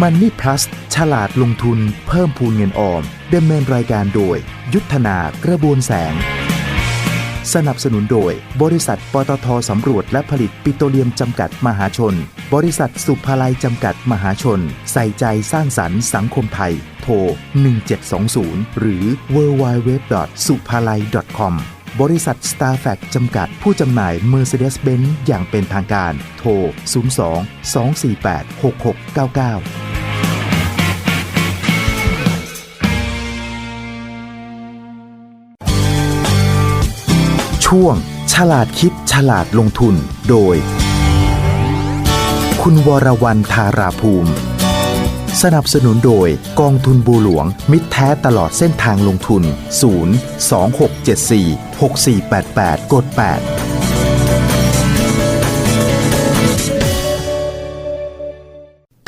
มันนี่พลัสฉลาดลงทุน เพิ่มพูนเงินออมดำเนินรายการโดย ยุทธนากระบวนแสง สนับสนุนโดย บริษัทปตทสำรวจและผลิตปิโตรเลียมจำกัดมหาชน บริษัทสุภาลัยจำกัดมหาชน ใส่ใจสร้างสรรค์สังคมไทย โทร 1720 หรือ w w w s u p a l a i com บริษัท s t a r f a c จำกัดผู้จำหน่าย Mercedes-Benz อย่างเป็นทางการ โทร 02 248 6699ช่วงฉลาดคิดฉลาดลงทุน โดย คุณวรวรรณธาราภูมิ สนับสนุนโดยกองทุนบูหลวง มิตรแท้ตลอดเส้นทางลงทุน 0 2674 6488 กด8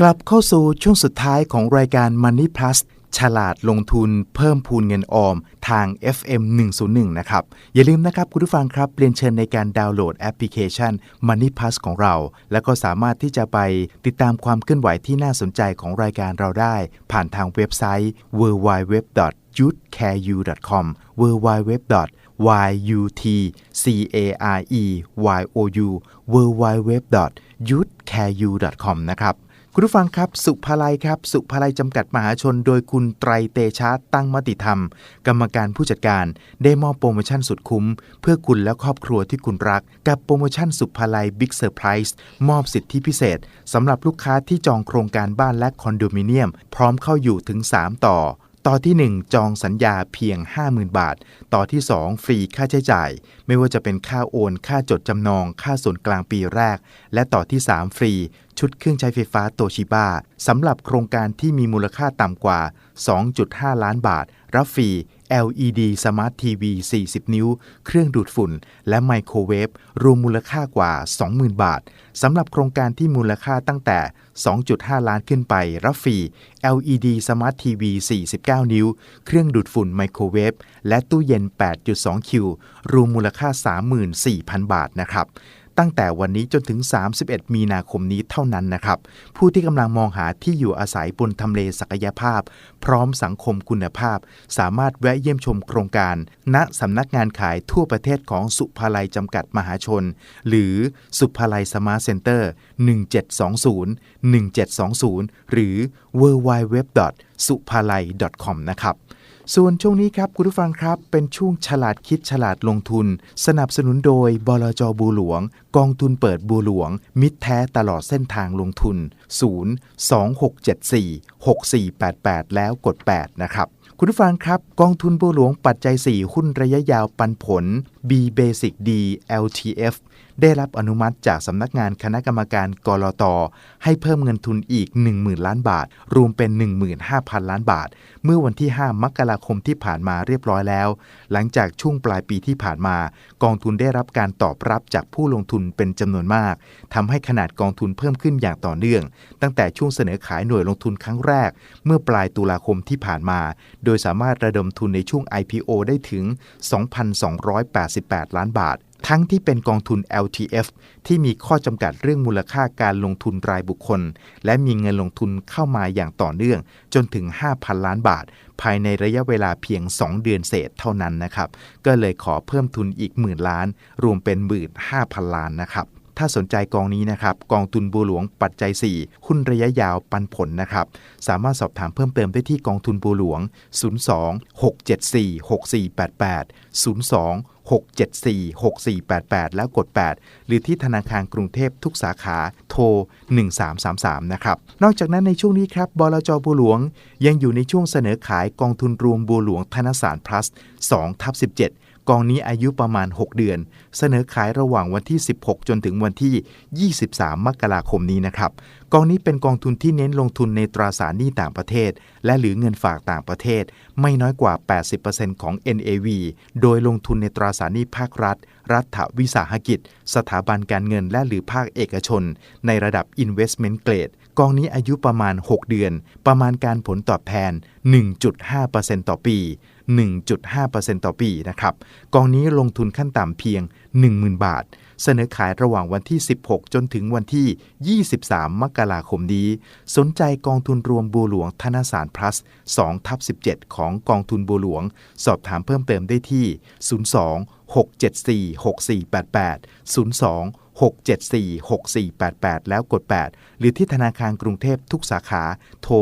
กลับเข้าสู่ช่วงสุดท้ายของรายการ Money Plus ฉลาดลงทุนเพิ่มพูนเงินออมทาง FM 101 นะครับ อย่าลืมนะครับ คุณผู้ฟังครับเรียนเชิญในการดาวน์โหลดแอปพลิเคชัน Money Plus ของเรา แล้วก็สามารถที่จะไปติดตามความเคลื่อนไหวที่น่าสนใจของรายการเราได้ ผ่านทางเว็บไซต์ www.youthcareu.com www. yutcareyou www. y u t c a r e u c o m นะครับ คุณผู้ฟังครับ สุภาลัยครับ สุภาลัยจำกัดมหาชน โดยคุณไตรเตชะตั้งมติธรรม กรรมการผู้จัดการ ได้มอบโปรโมชั่นสุดคุ้ม เพื่อคุณและครอบครัวที่คุณรัก กับโปรโมชั่นสุภาลัยบิ๊กเซอร์ไพรส์มอบสิทธิพิเศษสำหรับลูกค้าที่จองโครงการบ้านและคอนโดมิเนียม พร้อมเข้าอยู่ถึง 3 ต่อต่อที่ 1 จองสัญญาเพียง 50,000 บาท ต่อที่ 2 ฟรีค่าใช้จ่าย ไม่ว่าจะเป็นค่าโอน ค่าจดจำนอง ค่าส่วนกลางปีแรก และต่อที่ 3 ฟรี ชุดเครื่องใช้ไฟฟ้าโตชิบ้าสำหรับโครงการที่มีมูลค่าต่ำกว่า 2.5 ล้านบาท รับฟรี LED Smart TV 40 นิ้ว เครื่องดูดฝุ่น และไมโครเวฟรวมมูลค่ากว่า 20,000 บาท สำหรับโครงการที่มูลค่าตั้งแต่ 2.5 ล้านขึ้นไป รับฟรี LED Smart TV 49 นิ้ว เครื่องดูดฝุ่นไมโครเวฟและตู้เย็น 8.2 คิว รวมมูลค่า 34,000 บาทนะครับ ตั้งแต่วันนี้จนถึง 31 มีนาคมนี้เท่านั้นนะครับ ผู้ที่กำลังมองหาที่อยู่อาศัยบนทำเลศักยภาพ พร้อมสังคมคุณภาพ สามารถแวะเยี่ยมชมโครงการ ณสำนักงานขายทั่วประเทศของสุภาลัยจำกัดมหาชน หรือสุภาลัยสมาร์ทเซ็นเตอร์ 1720 1720 หรือ w w w s u p a l a i com นะครับ ส่วนช่วงนี้ครับคุณผู้ฟังครับ เป็นช่วงฉลาดคิดฉลาดลงทุน สนับสนุนโดยบลจบูหลวง กองทุนเปิดบูหลวง มิตรแท้ตลอดเส้นทางลงทุน 0 2674 6488 แล้วกด 8 นะครับ คุณผู้ฟังครับ กองทุนบัวหลวงปัจจัย 4 หุ้นระยะยาวปันผล B Basic D LTF ได้รับอนุมัติจากสำนักงานคณะกรรมการกรอตให้เพิ่มเงินทุนอีก 10,000 ล้านบาท รวมเป็น 15,000 ล้านบาท เมื่อวันที่ 5 มกราคมที่ผ่านมาเรียบร้อยแล้ว หลังจากช่วงปลายปีที่ผ่านมา กองทุนได้รับการตอบรับจากผู้ลงทุนเป็นจำนวนมากทำให้ขนาดกองทุนเพิ่มขึ้นอย่างต่อเนื่อง ตั้งแต่ช่วงเสนอขายหน่วยลงทุนครั้งแรก เมื่อปลายตุลาคมที่ผ่านมา โดยสามารถระดมทุนในช่วง IPO ได้ถึง 2,288 ล้านบาท ทั้งที่เป็นกองทุน LTF ที่มีข้อจำกัดเรื่องมูลค่าการลงทุนรายบุคคล และมีเงินลงทุนเข้ามาอย่างต่อเนื่อง จนถึง 5,000 ล้านบาท ภายในระยะเวลาเพียง 2 เดือนเศษเท่านั้นนะครับ ก็เลยขอเพิ่มทุนอีกหมื่นล้าน รวมเป็น15,000ล้านนะครับถ้าสนใจกองนี้นะครับ กองทุนบัวหลวงปัจจัย 4 หุ้นระยะยาวปันผลนะครับ สามารถสอบถามเพิ่มเติมได้ที่กองทุนบัวหลวง 02 674 6488 02 674 6488 แล้วกด 8 หรือที่ธนาคารกรุงเทพทุกสาขาโทร 1333 นะครับ นอกจากนั้นในช่วงนี้ครับบลจบัวหลวง ยังอยู่ในช่วงเสนอขายกองทุนรวมบัวหลวงธนสารพลัส2ทับ17 กองนี้อายุประมาณ 6 เดือน เสนอขายระหว่างวันที่ 16 จนถึงวันที่ 23 มกราคมนี้นะครับ กองนี้เป็นกองทุนที่เน้นลงทุนในตราสารหนี้ต่างประเทศ และหรือเงินฝากต่างประเทศ ไม่น้อยกว่า 80%ของ NAV โดยลงทุนในตราสารหนี้ภาครัฐ รัฐวิสาหกิจ สถาบันการเงินและหรือภาคเอกชน ในระดับ Investment Grade กองนี้อายุประมาณ 6 เดือน ประมาณการผลตอบแทน 1.5%ต่อปี 1.5%ต่อปีนะครับกองนี้ลงทุนขั้นต่ำเพียง 10,000 บาท เสนอขายระหว่างวันที่ 16 จนถึงวันที่ 23 มกราคมนี้ สนใจกองทุนรวมบัวหลวงธนสาร plus 2ทับ17 ของกองทุนบัวหลวง สอบถามเพิ่มเติมได้ที่ 02 674 6488 02 674 6488 แล้วกด 8 หรือที่ธนาคารกรุงเทพทุกสาขาโทร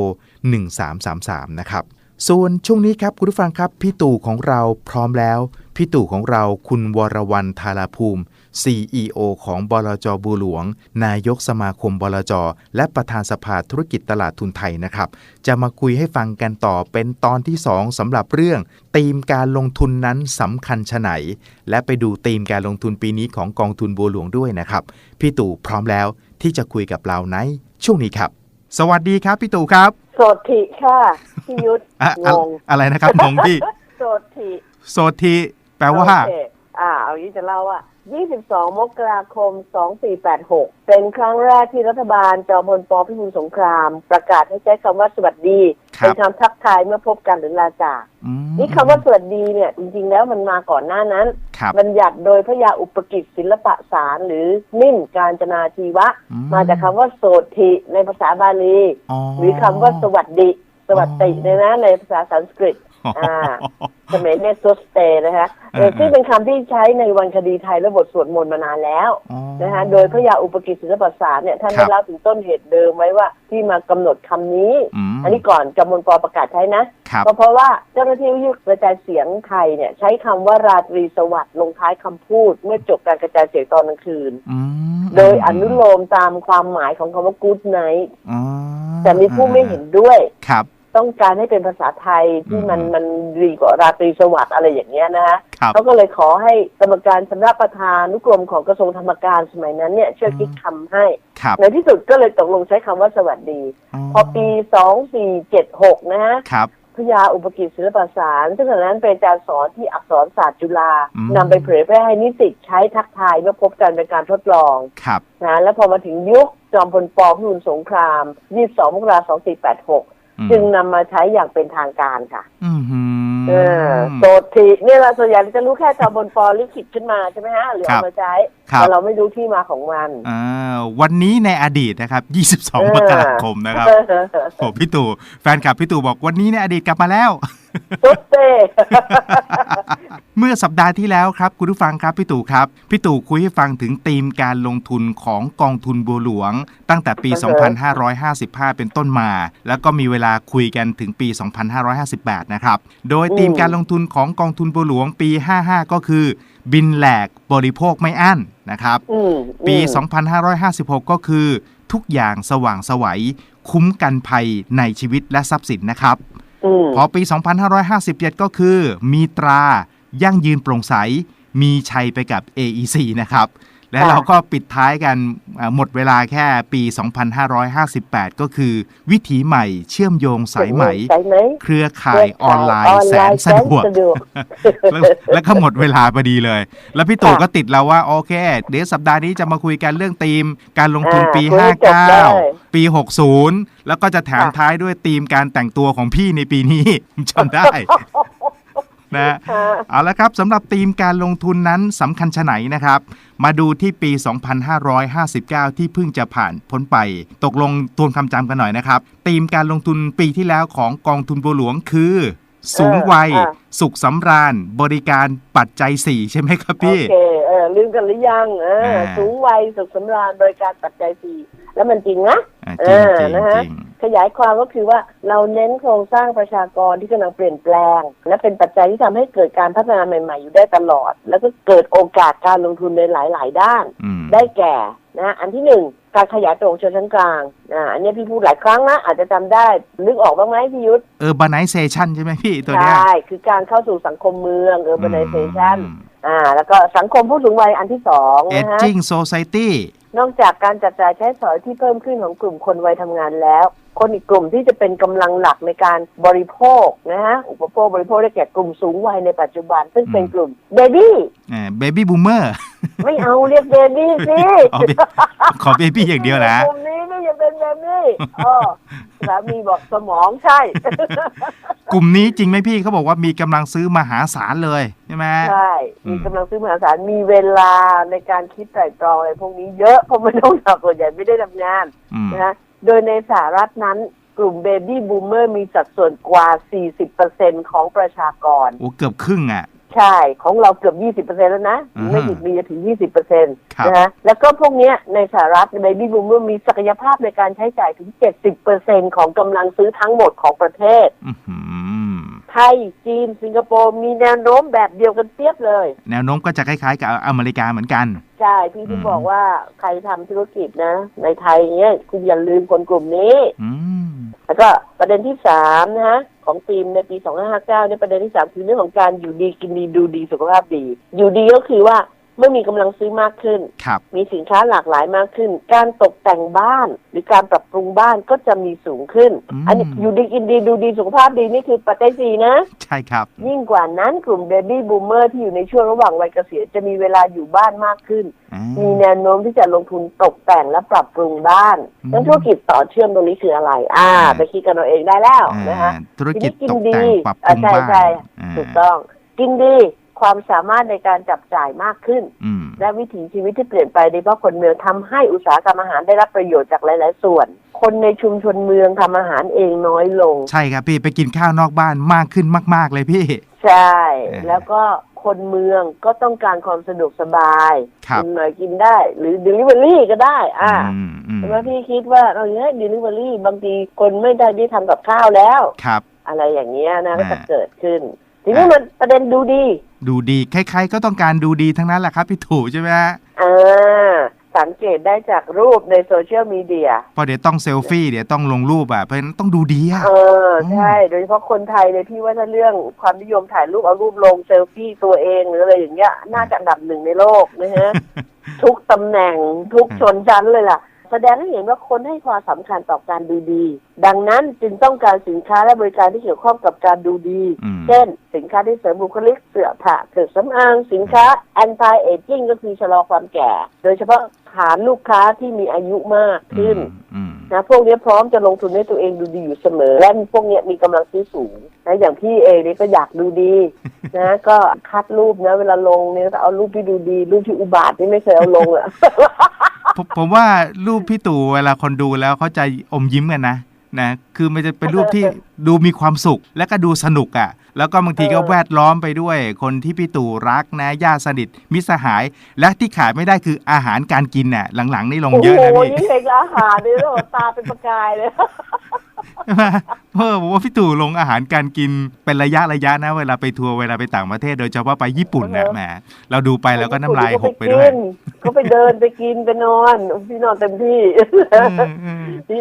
1333 นะครับ ส่วนช่วงนี้ครับคุณผู้ฟังครับพี่ตู่ของเราพร้อมแล้ว พี่ตู่ของเราคุณวรวรรณธาราภูมิ CEO ของบลจบัวหลวง นายกสมาคมบลจ และประธานสภาธุรกิจตลาดทุนไทยนะครับ จะมาคุยให้ฟังกันต่อเป็นตอนที่ 2สำหรับเรื่องธีมการลงทุนนั้นสำคัญชะไหน และไปดูธีมการลงทุนปีนี้ของกองทุนบัวหลวงด้วยนะครับ พี่ตู่พร้อมแล้วที่จะคุยกับเราในช่วงนี้ครับ สวัสดีครับพี่ตู่ครับ โสถิค่ะพี่ยุทธอะงอะงอะไรนะครับงงพี่โสถิโซทีแปลว่า โอเค อ่าเอางี้จะเล่าว่า 22 มกราคม 2486 เป็นครั้งแรกที่รัฐบาลจอมพลปพิบูลสงคราม ประกาศให้ใช้คำว่าสวัสดี ครับ เป็นคำทักทายเมื่อพบกันหรือลาจาก อืมนี่คำว่าสวัสดีเนี่ย จริงๆแล้วมันมาก่อนหน้านั้น ครับ บัญญัติโดยพระยาอุปกิจศิลปะสารหรือนิ่มการจนาชีวะ อืมาจากคำว่าโสถิในภาษาบาลีอ๋อหรือคำว่าสวัสดีสวัสดีเนี่ยนะในภาษาสันสกฤต อ่าสมัยเนโซสเตนะคะเอออ่าซึ่งเป็นคำที่ใช้ในวันคดีไทยและบทสวดมนต์มานานแล้วอ๋อนะคะโดยพระยาอุปกิจศิลปศาสตร์เนี่ยท่านครัได้บเล่าถึงต้นเหตุเดิมไว้ว่าที่มากำหนดคำนี้มอันนี้ก่อนจำมนปประกาศใช้นะครับก็เพราะว่าเจ้าหน้าที่วิทยุกระจายเสียงไทยเนี่ยใช้คำว่าราตรีสวัสดิ์ลงท้ายคำพูด เมื่อจบการกระจายเสียงตอนกลางคืนอืมโดยอนุโลมตามความหมายของคำว่า good night อ๋อแต่มีผู้ไม่เห็นด้วยครับ ต้องการให้เป็นภาษาไทยที่อืมมันมันดีกว่าราตรีสวัสดิ์อะไรอย่างเงี้ยนะฮะครับเขาก็เลยขอให้กรรมการชำระประธานุกรมของกระทรวงธรรมการสมัยนั้นเนี่ยช่วยคิดคำให้ครับในที่สุดก็เลยตกลงใช้คำว่าสวัสดี พอปี2476นะฮะครับพระยาอุปกิจศิลปศาสตร์ซึ่งตอนนั้นเป็นอาจารย์สอนที่อักษรศาสตร์จุฬาอืมนำไปเผยแพร่ให้นิสิตใช้ทักทายเมื่อพบกันเป็นการทดลองครับนะแล้วพอมาถึงยุคจอมพลปพิบูลสงคราม 22มกราคม2486อืม จึงนำมาใช้อย่างเป็นทางการค่ะอืมหืมเออโสติเนี่ยเราส่วนใหญ่เราจะรู้แค่จอมพลปลิขิตขึ้นมาใช่ไหมฮะหรือครัเอาบมาใช้ครับ แต่เราไม่รู้ที่มาของมันอ่าวันนี้ในอดีตนะครับเอ22อมกราคมนะครับโอ้พี่ตู่แฟนคลับพี่ตู่บอกวันนี้ในอดีตกลับมาแล้วตุ๊ดเต้เมื่อสัปดาห์ที่แล้วครับคุณผู้ฟังครับพี่ตู่ครับพี่ตู่คุยให้ฟังถึงธีมการลงทุนของกองทุนบัวหลวง ตั้งแต่ปี 2555 เป็นต้นมา แล้วก็มีเวลาคุยกันถึงปี 2558 นะครับ โดยธีมการลงทุนของกองทุนบัวหลวงปี 55 ก็คือบินแหลกบริโภคไม่อั้นนะครับอืมปีอืม2556 ก็คือ ทุกอย่างสว่างไสวัย คุ้มกันภัยในชีวิตและทรัพย์สินนะครับอืมพอปี 2557 ก็คือ มีตรา ยั่งยืนโปร่งใส มีชัยไปกับ AEC นะครับ และค่ะเราก็ปิดท้ายกันอ่าหมดเวลาแค่ปี 2558 ก็คือวิถีใหม่เชื่อมโยงสายไหมสายไหมเครือข่ายออนไลน์แสนสะดวกสะดวกแล้วแล้วก็หมดเวลาพอดีเลย แล้วพี่ตู่ค่ะก็ติดเราว่า โอเค เดี๋ยวสัปดาห์นี้จะมาคุยกันเรื่องธีม การลงทุนปีอ่าคุยให้จบได้59 ปี 60 แล้วก็จะแถมค่ะท้ายด้วยธีมการแต่งตัวของพี่ในปีนี้ผมจำได้ นะค่ะเอาละครับสำหรับธีมการลงทุนนั้นสำคัญชะไหนนะครับ มาดูที่ปี 2559 ที่เพิ่งจะผ่านพ้นไป ตกลงทวนคำจำกันหน่อยนะครับธีมการลงทุนปีที่แล้วของกองทุนบัวหลวงคือ สูงวัยอ่าสุขสำราญ บริการปัจจัย4ใช่ไหมครับโอพี่เคเออลืมกันหรือยังเอออ่าสูงวัยสุขสำราญบริการปัจจัยสี่ แล้วมันจริงนะอ่าจริงจริงเออนะฮะจริงขยายความก็คือว่าเราเน้นโครงสร้างประชากรที่กำลังเปลี่ยนแปลง และเป็นปัจจัยที่ทำให้เกิดการพัฒนาใหม่ ๆ อยู่ได้ตลอด แล้วก็เกิดโอกาสการลงทุนในหลาย ๆ ด้านอืมได้แก่นะอันที่หนึ่งการขยายตัวของชนชั้นกลางอ่าอันนี้พี่พูดหลายครั้งนะอาจจะจำได้นึกออกบ้างไหมพี่ยุทธเออ b บ n i z a t i o n ใช่ไหมพี่ตัวเนี้ยใช่คือการเข้าสู่สังคมเมือง urbanization อืมอ่า แล้วก็สังคมผู้สูงวัยอันที่สองนะฮะ aging society นอกจากการจัดจ่ายใช้สอยที่เพิ่มขึ้นของกลุ่มคนวัยทำงานแล้ว คนอีกกลุ่มที่จะเป็นกำลังหลักในการบริโภคนะฮะอุปโภคบริโภคได้แก่กลุ่มสูงวัยในปัจจุบัน ซึ่งเป็นกลุ่มเบบี้อ่า baby boomer ไม่เอาเรียกเบบี้สิอ๋อขอ baby อย่างเดียวนะกลุ่มนี้นี่ ยังเป็นเบบี้อ๋อสามีบอกสมองใช่เกลุ่มนี้จริงไหมพี่เขาบอกว่ามีกำลังซื้อมหาศาลเลยใช่ไหมใช่อืมมีกำลังซื้อมหาศาลมีเวลาในการคิดไตร่ตรองอะไรพวกนี้เยอะเพราะไม่ต้องทำส่วนใหญ่ไม่ได้ทำงานอืมนะฮะโดยในสหรัฐนั้นกลุ่มเบบี้บูมเมอร์มีสัดส่วนกว่า 40%ของประชากรโอ้เกือบครึ่งอะ ใช่ของเราเกือบ20%แล้วนะ อือฮะไม่ถึงมีจะถึง20%ครับ นะฮะแล้วก็พวกเนี้ยในสหรัฐเบบี้บูมเมอร์มีศักยภาพในการใช้จ่ายถึง70%ของกำลังซื้อทั้งหมดของประเทศ อื้อหือ ไทย จีน สิงคโปร์ มีแนวโน้มแบบเดียวกันเทียบเลย แนวโน้มก็จะคล้ายๆกับอเมริกาเหมือนกัน ใช่ พี่ที่อืม บอกว่าใครทำธุรกิจนะ ในไทยเนี้ยคุณอย่าลืมคนกลุ่มนี้ อืม แล้วก็ประเด็นที่สามนะฮะของทีมในปี 2559เนี่ยประเด็นที่สามคือเรื่องของการอยู่ดีกินดีดูดีสุขภาพดี อยู่ดีก็คือว่า เมื่อมีกำลังซื้อมากขึ้นครับมีสินค้าหลากหลายมากขึ้น การตกแต่งบ้าน หรือการปรับปรุงบ้านก็จะมีสูงขึ้นอืมอันนี้อยู่ดีกินดีดูดีสุขภาพดีนี่คือปัจจัยสี่นะ ใช่ครับ ยิ่งกว่านั้นกลุ่มเบบี้บูมเมอร์ที่อยู่ในช่วงระหว่างวัยเกษียณจะมีเวลาอยู่บ้านมากขึ้นอ่ามีแนวโน้มที่จะลงทุนตกแต่งและปรับปรุงบ้านอืมนั้นธุรกิจต่อเชื่อมตรงนี้คืออะไร อ่าอ่าไปคิดกันเอาเองได้แล้วนะคะอ่าธุรกิจทีตนี้กแต่งปรับปรุงอ่าใช่บ้านใช่อ่าถูกต้องกินดี ความสามารถในการจับจ่ายมากขึ้นอืมและวิถีชีวิตที่เปลี่ยนไปโดยเฉพาะคนเมืองทำให้อุตสาหกรรมอาหารได้รับประโยชน์จากหลาย ๆ ส่วน คนในชุมชนเมืองทำอาหารเองน้อยลง ใช่ครับพี่ไปกินข้าวนอกบ้านมากขึ้นมาก ๆ เลยพี่ ใช่อ่าแล้วก็คนเมืองก็ต้องการความสะดวกสบายครับกินหน่อยกินได้ หรือ Delivery ก็ได้ อ่าอืมอืมใช่ไหมพี่คิดว่าเราเนี้ย Delivery บางทีคนไม่ได้ได้ทำกับข้าวแล้วครับ อะไรอย่างเงี้ยนะก็อ่าจะเกิดขึ้น ทีนี้มันประเด็นดูดีดูดีใครๆก็ต้องการดูดีทั้งนั้นแหละครับพี่ถูกใช่ไหมฮะอ่าสังเกตได้จากรูปในโซเชียลมีเดีย เพราะเดี๋ยวต้องเซลฟี่เดี๋ยวต้องลงรูปอะเพราะฉะนั้นต้องดูดีอะ เออ ใช่ โดยเฉพาะคนไทยเลยพี่ว่าถ้าเรื่องความนิยมถ่ายรูปเอารูปลงเซลฟี่ตัวเองหรืออะไรอย่างเงี้ย น่าจะอันดับหนึ่งในโลกนะฮะ ทุกตำแหน่งทุกชนชั้นเลยล่ะ แสดงให้เห็นว่าคนให้ความสำคัญต่อการดูดี ดังนั้นจึงต้องการสินค้าและบริการที่เกี่ยวข้องกับการดูดีอืมเช่น สินค้าที่เสริมบุคลิกเสื้อผ้าเครื่องสำอางสินค้า anti aging ก็คือชะลอความแก่ โดยเฉพาะฐานลูกค้าที่มีอายุมากขึ้นอืมนะพวกนี้พร้อมจะลงทุนให้ตัวเองดูดีอยู่เสมอ และพวกเนี้ยมีกำลังซื้อสูงนะอย่างพี่เองนี่ก็อยากดูดีนะก็คัดรูปนะ เวลาลงเนี่ยก็เอารูปที่ดูดี รูปที่อุบาทนี่ไม่เคยเอาลงอะ ผมผมว่ารูปพี่ตู่เวลาคนดูแล้วเขาจะอมยิ้มกันนะนะคือมันจะเป็นรูปที่ดูมีความสุขและก็ดูสนุกอะ่ะ แล้วก็บางทีก็เออแวดล้อมไปด้วย คนที่พี่ตู่รักนะญาติสนิทมิตรสหาย และที่ขาดไม่ได้คืออาหารการกินน่ะหลังๆนี่ลงโอ้เยอะโหนะพี่ยิ่งเห็นอาหารเนี่ยโอ้โหตาเป็นประกายเลยใช่ไหม เออผมว่าพี่ตู่ลงอาหารการกินเป็นระยะระยะนะ เวลาไปทัวร์เวลาไปต่างประเทศ โดยเฉพาะไปญี่ปุ่นนะเออแหมเราดูไปแล้วก็น้ำลายหกไปด้วยเขาไปเดินไปกินไปนอนพี่นอนเต็มที่เออเอ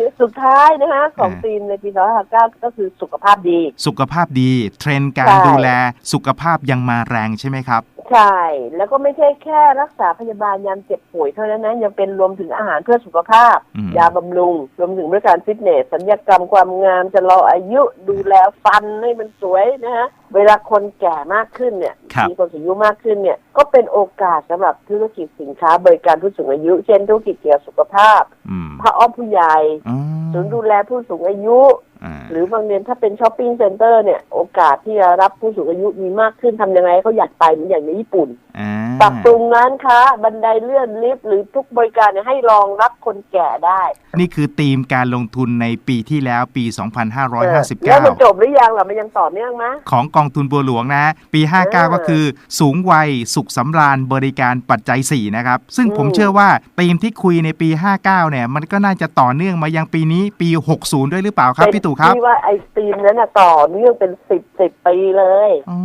อสุดท้ายนะคะของอ่าทีมในปี2559ก็คือสุขภาพดี สุขภาพดี เทรนด์การใช่ดูแลสุขภาพยังมาแรงใช่ไหมครับ ใช่ แล้วก็ไม่ใช่แค่รักษาพยาบาลยามเจ็บป่วยเท่านั้นนะยังเป็นรวมถึงอาหารเพื่อสุขภาพ อืม ยาบำรุง รวมถึงบริการฟิตเนสสัญญกรรมความงามจะรออายุดูแลฟันให้มันสวยนะฮะเวลาคนแก่มากขึ้นเนี่ย ครับ มีคนสูงอายุมากขึ้นเนี่ย ก็เป็นโอกาสสำหรับธุรกิจสินค้าบริการผู้สูงอายุ เช่นธุรกิจเกี่ยวกับสุขภาพอืมพระอ้อมผู้ใหญ่อ๋อศูนย์ดูแลผู้สูงอายุอ่า หรือบางเรียนถ้าเป็นช้อปปิ้งเซ็นเตอร์เนี่ยโอกาสที่จะรับผู้สูงอายุมีมากขึ้นทำยังไงให้เขาอยากไปเหมือนอย่างในญี่ปุ่นอ่าปรับปรุงร้านค้า บันไดเลื่อนลิฟต์หรือทุกบริการเนี่ยให้รองรับคนแก่ได้ นี่คือธีมการลงทุนในปีที่แล้วปีเออแล้วมันจ2559บหรือยังล่ะมันยังต่อเนื่องไหมของกองทุนบัวหลวงนะ ปีเออ59 ก็คือ สูงวัยสุขสำราญบริการปัจจัย 4 นะครับ ซึ่งผมอืมเชื่อว่าธีมที่คุยในปี 59 เนี่ยมันก็น่าจะต่อเนื่องมายังปีนี้ปี 60 ด้วยหรือเปล่าครับพี่ตู่ครับ ที่ว่าไอสตรีมนั้นน่ะต่อเนื่องเป็นสิบสิบปีเลย อ๋อ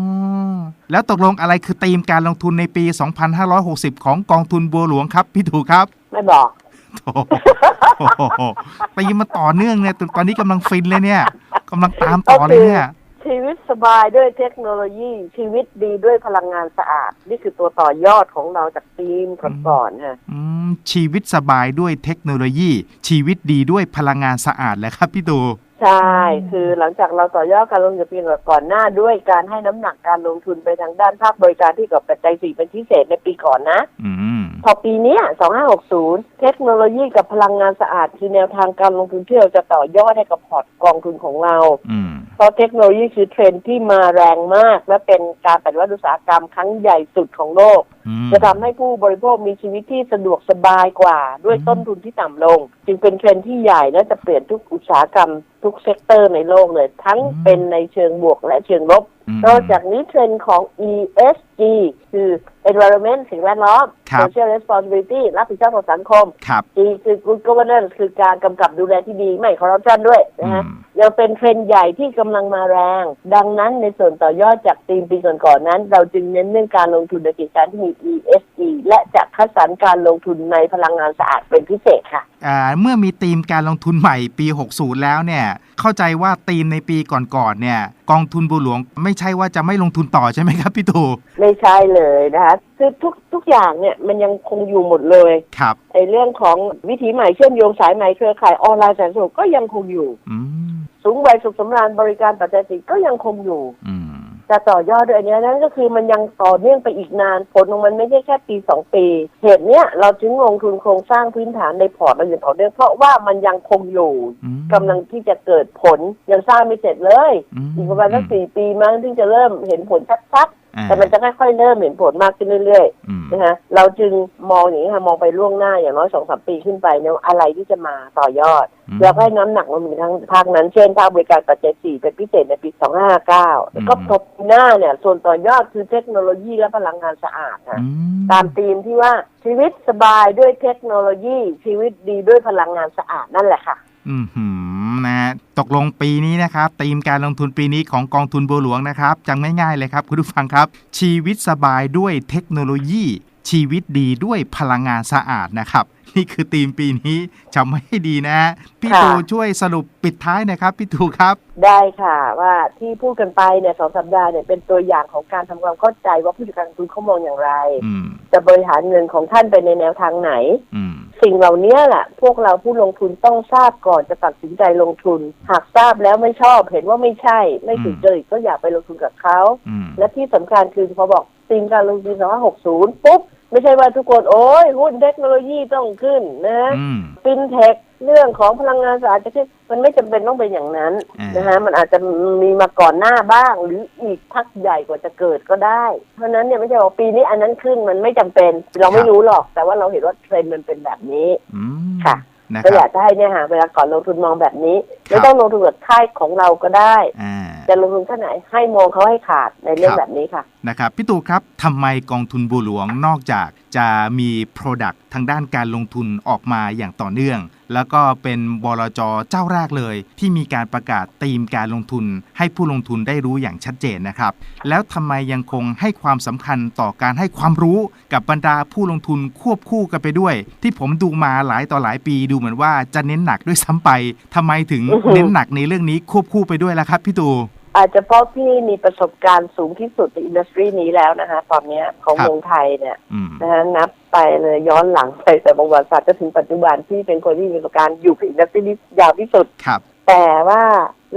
แล้วตกลงอะไรคือธีมการลงทุนในปี 2560 ของกองทุนบัวหลวงครับ พี่ตู่ครับไม่บอกโอ้โหตีมันต่อเนื่องเนี่ยตอนนี้กำลังฟินเลยเนี่ยกำลังตามต่อเลยเนี่ย ชีวิตสบายด้วยเทคโนโลยี ชีวิตดีด้วยพลังงานสะอาด นี่คือตัวต่อยอดของเราจากทีมก่อนๆฮะอืมชีวิตสบายด้วยเทคโนโลยี ชีวิตดีด้วยพลังงานสะอาดแหละครับพี่ตู ใช่ คือหลังจากเราต่อยอดการลงทุนปีก่อนหน้าด้วยการให้น้ำหนักการลงทุนไปทางด้านภาคบริการที่กับปัจจัยสี่เป็นพิเศษในปีก่อนนะ อืม พอปีเนี้ย2560 เทคโนโลยีกับพลังงานสะอาดคือแนวทางการลงทุนที่เราจะต่อยอดให้กับพอร์ตกองทุนของเรา อืม เพราะเทคโนโลยีคือเทรนด์ที่มาแรงมาก และเป็นการปฏิวัติอุตสาหกรรมครั้งใหญ่สุดของโลก อืม จะทำให้ผู้บริโภคมีชีวิตที่สะดวกสบายกว่า ด้วยอืม ต้นทุนที่ต่ำลง จึงเป็นเทรนด์ที่ใหญ่และจะเปลี่ยนทุกอุตสาหกรรม ทุกเซกเตอร์ในโลกเลย ทั้งเป็นในเชิงบวกและเชิงลบอืมนอกจากนี้เทรนด์ของ ESG คือ environment สิ่งแวดล้อมครับ social responsibility รับผิดชอบต่อสังคมครับ G คือ good governance คือการกำกับดูแลที่ดีไม่คอร์รัปชันด้วยนะฮะอืมยังเป็นเทรนด์ใหญ่ที่กำลังมาแรง ดังนั้นในส่วนต่อยอดจากธีมปีก่อนๆนั้น เราจึงเน้นเรื่องการลงทุนในกิจการที่มี ESG และจะคัดสรรการลงทุนในพลังงานสะอาดเป็นพิเศษค่ะอ่าเมื่อมีธีมการลงทุนใหม่ปี 60 แล้วเนี่ยเข้าใจว่าธีมในปีก่อนๆเนี่ย กองทุนบัวหลวงไม่ใช่ว่าจะไม่ลงทุนต่อใช่ไหมครับพี่ตูไม่ใช่เลยนะคะคือทุกทุกอย่างเนี่ยมันยังคงอยู่หมดเลยครับในเรื่องของวิถีใหม่เชื่อมโยงสายใหม่เครือข่ายออนไลน์แสนสนุกก็ยังคงอยู่อืมสูงวัยสุขสำราญบริการปัจจัยสี่ก็ยังคงอยู่อืม จะต่อยอดด้วยอันเนี้ยนั่นก็คือมันยังต่อเนื่องไปอีกนานผลของมันไม่ใช่แค่ปีสองปี เหตุเนี้ยเราจึงลงทุนโครงสร้างพื้นฐานในพอร์ตเราอย่างต่อเนื่องเพราะว่ามันยังคงอยู่อืมกำลังที่จะเกิดผลยังสร้างไม่เสร็จเลยมอีกประมาณสักสี่ปีมั้งถึงจะเริ่มเห็นผลชัดอ่าๆ แต่มันจะค่อยๆเริ่มเห็นผลมากขึ้นเรื่อยอืมๆนะคะเราจึงมองอย่างนี้ค่ะมองไปล่วงหน้าอย่างน้อยสองสามปีขึ้นไปเนี่ยอะไรที่จะมาต่อยอดอืมแล้วก็ให้น้ำหนักมันมีทั้งภาคนั้นเช่นภาคบริการปัจจัยสี่เป็นพิเศษในปี2559แล้วก็อืมพบหน้าเนี่ยส่วนต่อยอดคือเทคโนโลยีและพลังงานสะอาดนะอืมตามธีมที่ว่าชีวิตสบายด้วยเทคโนโลยีชีวิตดีด้วยพลังงานสะอาดนั่นแหละค่ะ อืมหืม นะฮะตกลงปีนี้นะครับธีมการลงทุนปีนี้ของกองทุนบัวหลวงนะครับจำง่ายๆเลยครับคุณผู้ฟังครับ ชีวิตสบายด้วยเทคโนโลยี ชีวิตดีด้วยพลังงานสะอาดนะครับ นี่คือธีมปีนี้จำไว้ให้ดีนะฮะพี่ค่ะตูช่วยสรุปปิดท้ายหนะครับพี่ตูครับ ได้ค่ะว่าที่พูดกันไปเนี่ยสองสัปดาห์เนี่ยเป็นตัวอย่างของการทำความเข้าใจว่าผู้จัดการลงทุนเขามองอย่างไรอืมจะบริหารเงินของท่านไปในแนวทางไหนอืม สิ่งเหล่านี้แหละพวกเราผู้ลงทุนต้องทราบก่อนจะตัดสินใจลงทุน หากทราบแล้วไม่ชอบเห็นว่าไม่ใช่ ไม่ถูกจริตก็อย่าไปลงทุนกับเขาอืมและที่สำคัญคือพอบอกสิ่งการลงทุน2560 ปุ๊บ ไม่ใช่ว่าทุกคน โอ้ยหุ้นเทคโนโลยีต้องขึ้นนะอืมฟินเทค เรื่องของพลังงานสะอาดจะขึ้นมันไม่จำเป็นต้องเป็นอย่างนั้นอ่านนะฮะมันอาจจะมีมาก่อนหน้าบ้าง หรืออีกพักใหญ่กว่าจะเกิดก็ได้ เพราะฉะนั้นเนี่ยไม่ใช่ว่าปีนี้อันนั้นขึ้นมันไม่จำเป็น เราไม่รู้หรอก แต่ว่าเราเห็นว่าเทรนด์มันเป็นแบบนี้อืมค่ะนะก็คอรัยาบกจะให้เนี่ยฮะเวลาก่อนลงทุนมองแบบนี้ครับไม่ต้องลงทุนกับค่ายของเราก็ได้อ่าจะลงทุนแค่ไหนให้มองเขาให้ขาดในเรื่องครับแบบนี้ค่ะ นะครับพี่ตูครับทำไมกองทุนบัวหลวงนอกจากจะมี Product ทางด้านการลงทุนออกมาอย่างต่อเนื่อง แล้วก็เป็นบลจเจ้าแรกเลย ที่มีการประกาศธีมการลงทุน ให้ผู้ลงทุนได้รู้อย่างชัดเจนนะครับ แล้วทำไมยังคงให้ความสำคัญต่อการให้ความรู้กับบรรดาผู้ลงทุนควบคู่กันไปด้วย ที่ผมดูมาหลายต่อหลายปีดูเหมือนว่าจะเน้นหนักด้วยซ้ำไปทำไมถึงอือฮึเน้นหนักในเรื่องนี้ควบคู่ไปด้วยล่ะครับพี่ตู อาจจะเพราะพี่มีประสบการณ์สูงที่สุดในอินดัสทรีนี้แล้วนะคะตอนเนี้ยของครับเมืองไทยเนี่ยอืม นะคะนับไปเลยย้อนหลังไปแต่ประวัติศาสตร์จนถึงปัจจุบันที่เป็นคนที่มีประสบการณ์อยู่กับอินดัสทรีนี้ยาวที่สุด ครับแต่ว่า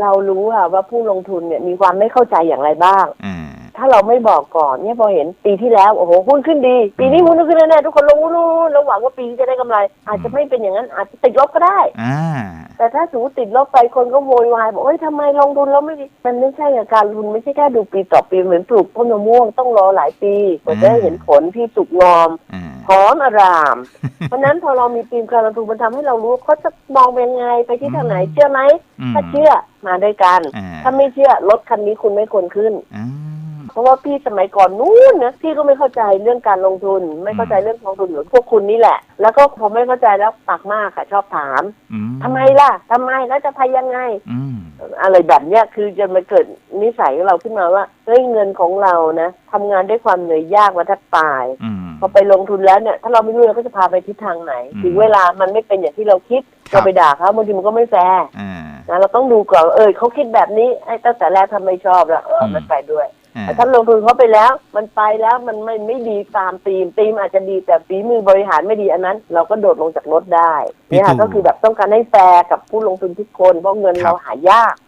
เรารู้อะว่าผู้ลงทุนเนี่ยมีความไม่เข้าใจอย่างไรบ้าง อ่า ถ้าเราไม่บอกก่อนเนี่ยพอเห็นปีที่แล้วโอ้โหหุ้นขึ้นดี ปีนี้หุ้นขึ้นแน่ๆทุกคนลงหุ้นๆแล้วหวังว่าปีนี้จะได้กำไร อาจจะไม่เป็นอย่างนั้นอาจจะติดลบก็ได้อ่าแต่ถ้าสมมติติดลบไปคนก็โวยวายบอกเฮ้ยทำไมลงทุนแล้วไม่ดีมันไม่ใช่อะการลงทุนไม่ใช่แค่ดูปีต่อปีเหมือนปลูกต้นมะม่วงต้องรอหลายปีกว่าจะได้เห็นผลที่สุกงอมอ่าหอมอาราม เพราะฉะนั้นพอเรามีทีมการลงทุนมันทำให้เรารู้ว่าเขาจะมองเป็นยังไงไปที่ทางไหนเชื่อไหมมถ้าเชื่อมาด้วยกันอ่าถ้าไม่เชื่อรถคันนี้คุณไม่ควรขึ้นอ่าเพ ราะว่าพี่สมัยก่อนนู้นนะพี่ก็ไม่เข้าใจเรื่องการลงทุน ไม่เข้าใจเรื่องกองทุนเหมือนพวกคุณนี่แหละ แล้วก็ผมไม่เข้าใจแล้วปากมากค่ะ ชอบถามอืมทำไมล่ะทำไมแล้วจะพายยังไงอืมอะไรแบบเนี้ยคือจะมาเกิดนิสัยของเราขึ้นมาว่าเฮ้ยเงินของเรานะทำงานด้วยความเหนื่อยยากมาแทบตายอืมพอไปลงทุนแล้วเนี่ย ถ้าเราไม่รู้เราก็จะพาไปทิศทางไหนอืมถึงเวลามันไม่เป็นอย่างที่เราคิดครัเราบไปด่าเขาบางทีมันก็ไม่แฟร์อ่านะเราต้องดูก่อนว่าเออเขาคิดแบบนี้ไอ้ตั้งแต่แรกทำไมชอบแล้วเอออืมมันไปด้วยอ่า แต่ถ้าลงทุนเขาไปแล้ว มันไปแล้วมันไม่ไม่ดีตามธีมธีมอาจจะดีแต่ฝีมือบริหารไม่ดีอันนั้น เราก็โดดลงจากรถได้พี่เนี่ยค่ะตู่ก็คือแบบต้องการให้แฟร์กับผู้ลงทุนทุกคนเพราะเงินครับเราหายากอ่า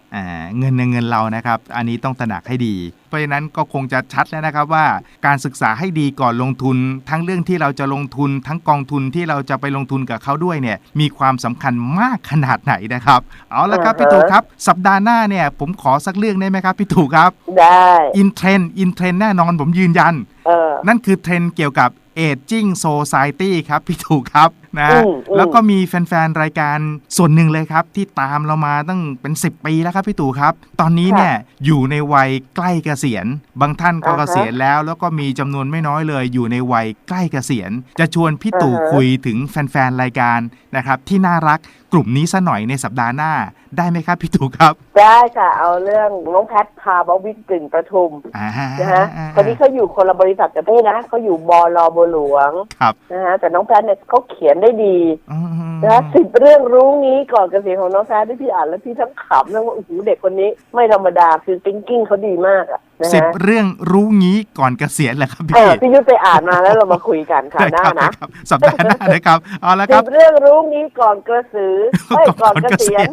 เงินในเงินเรานะครับ อันนี้ต้องตระหนักให้ดี เพราะฉะนั้นก็คงจะชัดแล้วนะครับว่าการศึกษาให้ดีก่อนลงทุน ทั้งเรื่องที่เราจะลงทุน ทั้งกองทุนที่เราจะไปลงทุนกับเขาด้วยเนี่ยมีความสำคัญมากขนาดไหนนะครับ เอาละครับอ่าฮะพี่ตู่ครับ สัปดาห์หน้าเนี่ยผมขอสักเรื่องได้ไหมครับพี่ตู่ครับ ได้อินเทรนอินเทรนแน่นอนผมยืนยันเออนั่นคือเทรนด์เกี่ยวกับ Aging Society ครับพี่ถูกครับ นะอืมอืมแล้วก็มีแฟนๆ รายการส่วนหนึ่งเลยครับ ที่ตามเรามาตั้งเป็น 10 ปีแล้วครับพี่ตู่ครับ ตอนนี้เนี่ยอยู่ในวัยใกล้เกษียณ บางท่านก็เกษียณแล้ว แล้วก็มีจำนวนไม่น้อยเลย อยู่ในวัยใกล้เกษียณ จะชวนพี่ตู่คุยถึงแฟนๆ รายการนะครับที่น่ารักกลุ่มนี้ซะหน่อยในสัปดาห์หน้าได้ไหมครับพี่ตู่ครับ ได้ค่ะ เอาเรื่องน้องแพทพาบวิทย์กลิ่นประทุมอ่านะฮะคนนี้เขาอยู่คนละบริษัทกับพี่นะเขาอยู่บลบัวหลวงครับนะฮะแต่น้องแพทเนี่ยเขาเขียนได้ดีอืมนะฮะสิบเรื่องรู้งี้ก่อนเกษียณของน้องแพทที่พี่อ่านแล้วพี่ทั้งขำทั้งว่าโอ้โหเด็กคนนี้ ไม่ธรรมดาคือ thinking เขาดีมากอะนะสิบฮะเรื่องรู้งี้ก่อนเกษียณแหละครับเอพี่อพี่ยุทธไปอ่านมาแล้วเรามาคุยกันค่ะหน้าได้นะ ครับสัปดาห์หน้านะครับ เอาละคสิรับ บเรื่องรู้งี้ก่อนกระสือเอ้ยก่อนเกษียณ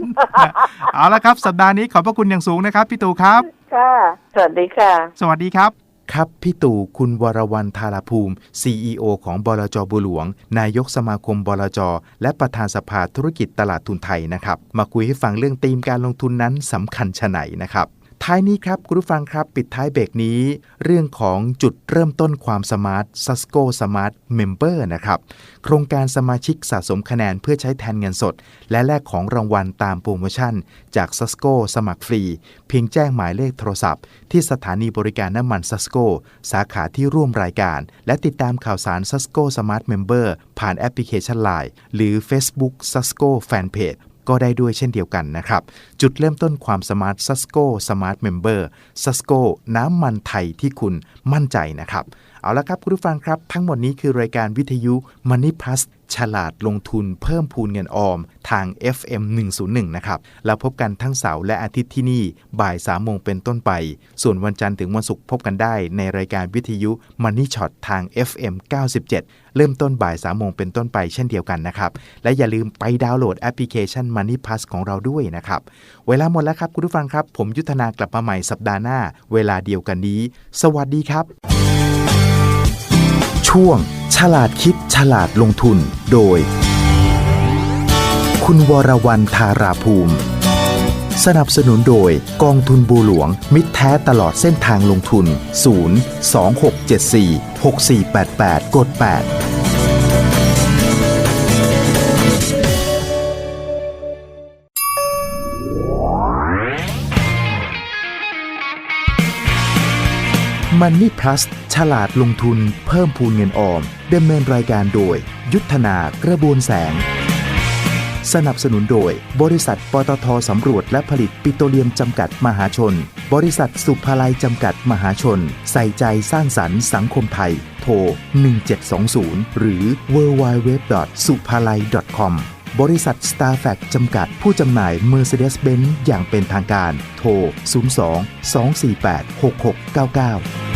เอาละครับ สัปดาห์นี้ขอบพระคุณอย่างสูงนะครับ พี่ตู่ครับ ค่ะ สวัสดีค่ะ สวัสดีครับ ครับพี่ตู่คุณวรวรรณธาราภูมิ CEO ของบลจบุหลวง นายกสมาคมบลจ และประธานสภาธุรกิจตลาดทุนไทยนะครับ มาคุยให้ฟังเรื่องธีมการลงทุนนั้นสำคัญชะไหนนะครับ ท้ายนี้ครับคุณผู้ฟังครับปิดท้ายเบรกนี้ เรื่องของจุดเริ่มต้นความสมาร์ท s a s c o Smart Member นะครับโครงการสมาชิกสะสมคะแนนเพื่อใช้แทนเงินสด และแลกของรางวัลตามโปรโมชั่น จาก s a s c o สมัครฟรี เพียงแจ้งหมายเลขโทรศัพท์ ที่สถานีบริการน้ำมัน s a s c o สาขาที่ร่วมรายการ และติดตามข่าวสาร s a s c o Smart Member ผ่านแอปพลิเคชัน Line หรือ Facebook s a s c o Fanpage ก็ได้ด้วยเช่นเดียวกันนะครับ จุดเริ่มต้นความสมาร์ทซัสโกสมาร์ทเมมเบอร์ซัสโกน้ำมันไทยที่คุณมั่นใจนะครับ เอาละครับคุณผู้ฟังครับ ทั้งหมดนี้คือรายการวิทยุ Money Plus ฉลาดลงทุนเพิ่มพูนเงินออมทาง FM 101 นะครับ แล้วพบกันทั้งเสาร์และอาทิตย์ที่นี่ บ่าย3โมงเป็นต้นไป ส่วนวันจันทร์ถึงวันศุกร์พบกันได้ในรายการวิทยุ Money Shot ทาง FM 97 เริ่มต้นบ่าย3โมงเป็นต้นไปเช่นเดียวกันนะครับ และอย่าลืมไปดาวน์โหลดแอปพลิเคชัน Money Plus ของเราด้วยนะครับ เวลาหมดแล้วครับคุณผู้ฟังครับ ผมยุทธนากลับมาใหม่สัปดาห์หน้า เวลาเดียวกันนี้ สวัสดีครับ ช่วง ฉลาดคิด ฉลาดลงทุนโดย คุณวรวรรณธาราภูมิ สนับสนุนโดยกองทุนบูหลวง มิตรแท้ตลอดเส้นทางลงทุน 0 2 6 7 4 6 4 8 8 กด 8 Money Plus ฉลาดลงทุนเพิ่มพูนเงินออมดำเนินรายการโดย ยุทธนากระบวนแสง สนับสนุนโดย บริษัทปตทสำรวจและผลิตปิโตรเลียมจำกัดมหาชน บริษัทสุภาลัยจำกัดมหาชน ใส่ใจสร้างสรรค์สังคมไทย โทร 1720 หรือ www. s u p a l a i com บริษัท s t a r f a c จำกัดผู้จำหน่าย Mercedes-Benz อย่างเป็นทางการ โทร 02 248 6699